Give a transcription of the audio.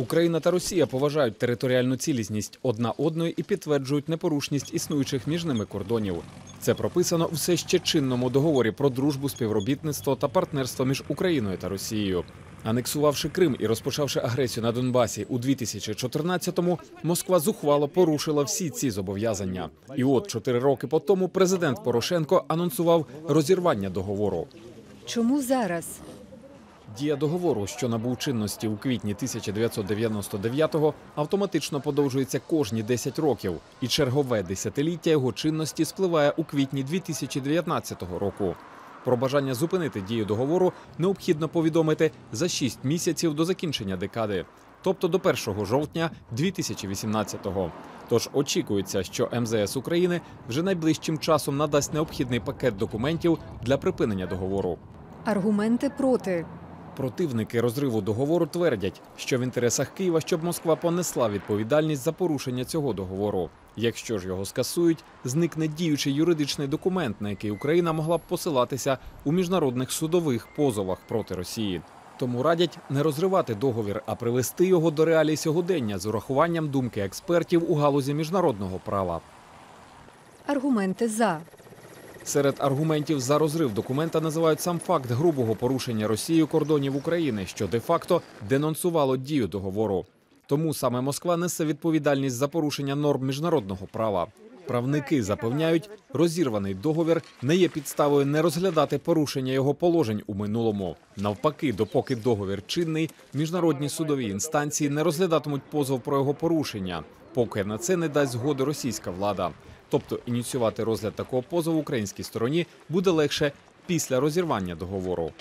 Україна та Росія поважають територіальну цілісність одна одної і підтверджують непорушність існуючих між ними кордонів. Це прописано в все ще чинному договорі про дружбу, співробітництво та партнерство між Україною та Росією. Анексувавши Крим і розпочавши агресію на Донбасі у 2014-му, Москва зухвало порушила всі ці зобов'язання. І от чотири роки по тому президент Порошенко анонсував розірвання договору. Чому зараз? Дія договору, що набув чинності у квітні 1999-го, автоматично подовжується кожні 10 років, і чергове десятиліття його чинності спливає у квітні 2019 року. Про бажання зупинити дію договору необхідно повідомити за 6 місяців до закінчення декади, тобто до 1 жовтня 2018-го. Тож очікується, що МЗС України вже найближчим часом надасть необхідний пакет документів для припинення договору. Аргументи проти. Противники розриву договору твердять, що в інтересах Києва, щоб Москва понесла відповідальність за порушення цього договору. Якщо ж його скасують, зникне діючий юридичний документ, на який Україна могла б посилатися у міжнародних судових позовах проти Росії. Тому радять не розривати договір, а привести його до реалій сьогодення з урахуванням думки експертів у галузі міжнародного права. Аргументи за. Серед аргументів за розрив документа називають сам факт грубого порушення Росією кордонів України, що де-факто денонсувало дію договору. Тому саме Москва несе відповідальність за порушення норм міжнародного права. Правники запевняють, розірваний договір не є підставою не розглядати порушення його положень у минулому. Навпаки, допоки договір чинний, міжнародні судові інстанції не розглядатимуть позов про його порушення, поки на це не дасть згоди російська влада. Тобто ініціювати розгляд такого позову українській стороні буде легше після розірвання договору.